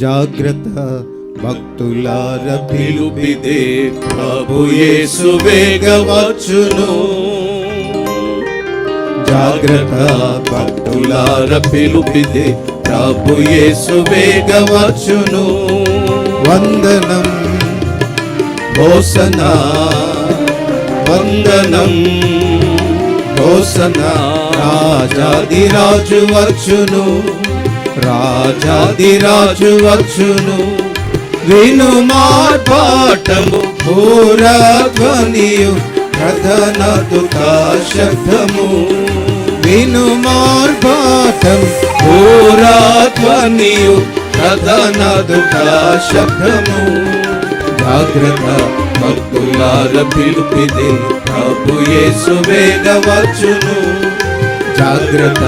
జాగ్రత్త భక్తులార పిలుపిదే ప్రభు యేసు వేగవచ్చును జాగ్రత్త భక్తులార పిలుపిదే ప్రభు యేసు వేగవచ్చును వందనం హోసనా వందనం హోసనా రాజాదిరాజు వచ్చును. రాజాదిరాజు వచ్చును. విను మార్పాటము పూరధ్వనియు కథనదుక శబ్దము విను మార్పాటం పూరాధ్వనియు కథనదుక శబ్దము జాగ్రత్త భక్తులార పిలుపిదే ప్రభు యేసు వేగవచ్చును జాగ్రత్త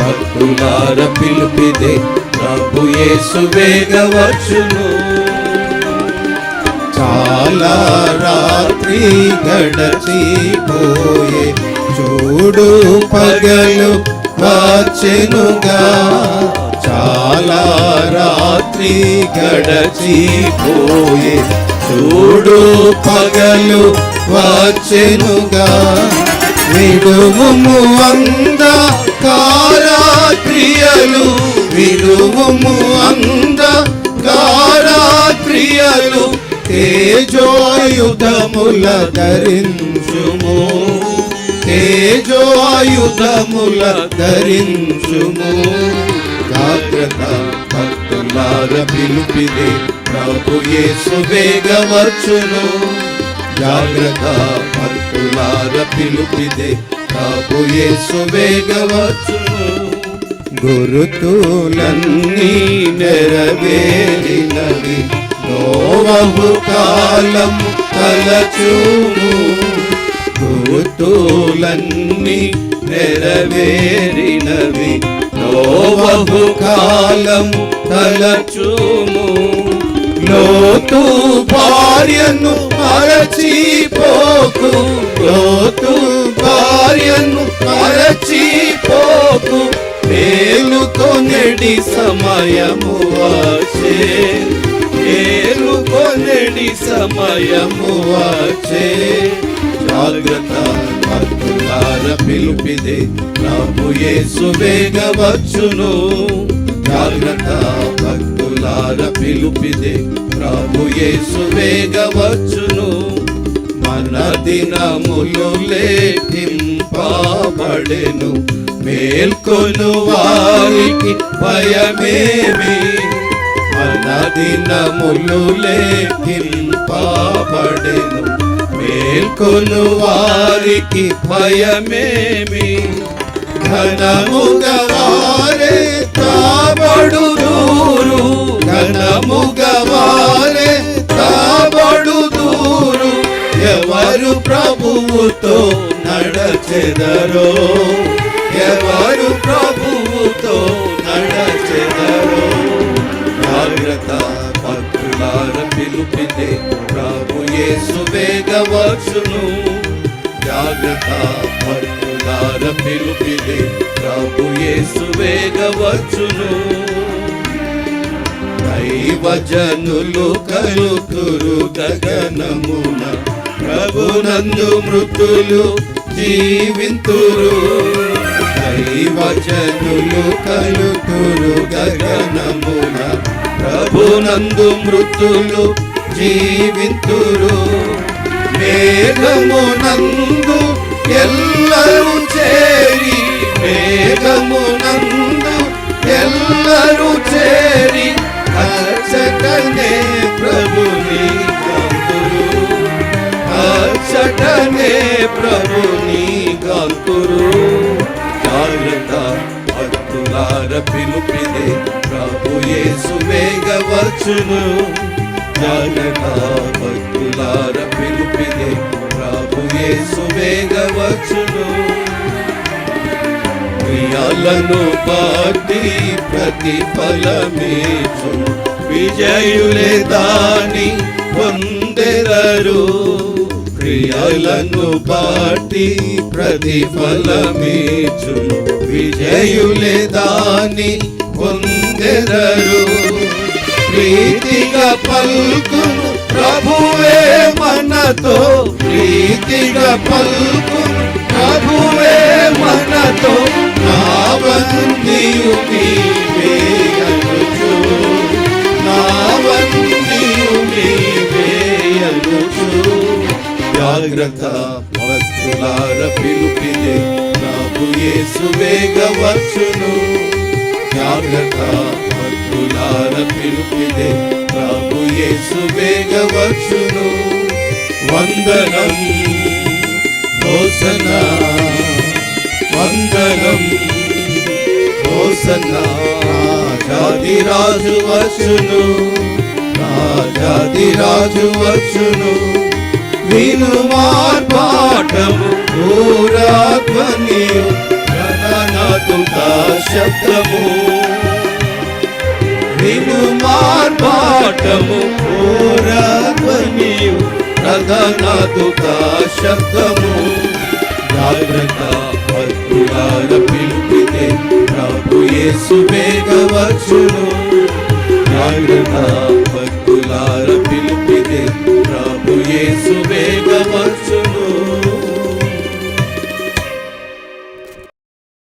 భక్తులార పిలుపిదే. ప్రభు యేసు వేగవచ్చును చాలా రాత్రి గడచిపోయే. చూడు పగలు వచ్చెనుగా చాలా రాత్రి గడచిపోయే. చూడు పగలు వచ్చెనుగా విడువుము అంద కారాత్రియలు విడువుము అంద కారాత్రియలు తేజోయుధముల ధరించుము. తేజోయుధముల ధరించుము. జాగ్రత్త భక్తులార పిలుపిదే ప్రభు యేసు వేగవచ్చును జాగ్రత్త భక్తులార పిలుపిదే. ప్రభు యేసు వేగవచ్చును గురుతులన్నీ నెరవేరినవి. నోవహు కాలం తలచూము. గురుతులన్నీ నెరవేరినవి. నోవహు కాలం తలచూము. లోతు భార్యను మరచిపోకు. లోతు భార్యను మరచిపోకు. మేలుకొనెడి సమయము వచ్చే. మేలుకొనెడి సమయము వచ్చే. జాగ్రత్త భక్తులార పిలుపిదే. ప్రభు యేసు వేగవచ్చును జాగ్రత్త భక్తులార పిలుపిదే ప్రభు యేసు వేగవచ్చును. మన దినములు లేఖింపబడెను మేల్కొను వారికి భయమేమి? మన దినములు లేఖింపబడెను మేల్కొను వారికి భయమేమి? ఘనముగవారే తా ప్రభువుతో నడచెదరో? ఎవరు ప్రభువుతో నడచెదరో? జాగ్రత్త భక్తులార పిలుపితే ప్రభు యేసు వేగవచ్చును జాగ్రత్త భక్తులార పిలుపితే ప్రభు యేసు వేగవచ్చును దైవజనులు కలుతురు గగనమున. ప్రభునందు మృతులు జీవింతురు. దైవజనులు కలుతురు గగనమున. ప్రభునందు మృతులు జీవింతురు. మేఘమునందు ఎల్లరూ చేరి మేఘమునందు ఎల్లరూ పిలుపిదే ప్రభు యేసు వేగవచ్చును జాగ్రత్త భక్తులార పిలుపిదే ప్రభు యేసు వేగవచ్చును క్రియలను బట్టి ప్రతిఫలమేచు విజయులే దాని పొందెరరు. క్రియలను బట్టి ప్రతిఫలమేచు విజయులే దాని పొందెరరు పల్కును ప్రభువే మనతో. ప్రీతిగా పల్కును ప్రభువే మనతో. నా నీవే జాగ్రత్త భక్తులార పిలుపిదే నాకు యేసు వేగవచ్చును జాగ్రత్త భక్తులార పిలుపిదే నాకు యేసు వేగవచ్చును వందనం హోసన వందనం హోసన రాజాది రాజు వచ్చును. రాజాది రాజు వచ్చును. విను ఊరాధ్వనియు గణనాథుత శబ్దము విను ఊరాధ్వనియు ప్రధానాథుత శబ్దము జాగ్రత్త భక్తులార పిలుపితే ప్రభు యేసు వేగవచ్చును జాగ్రత్త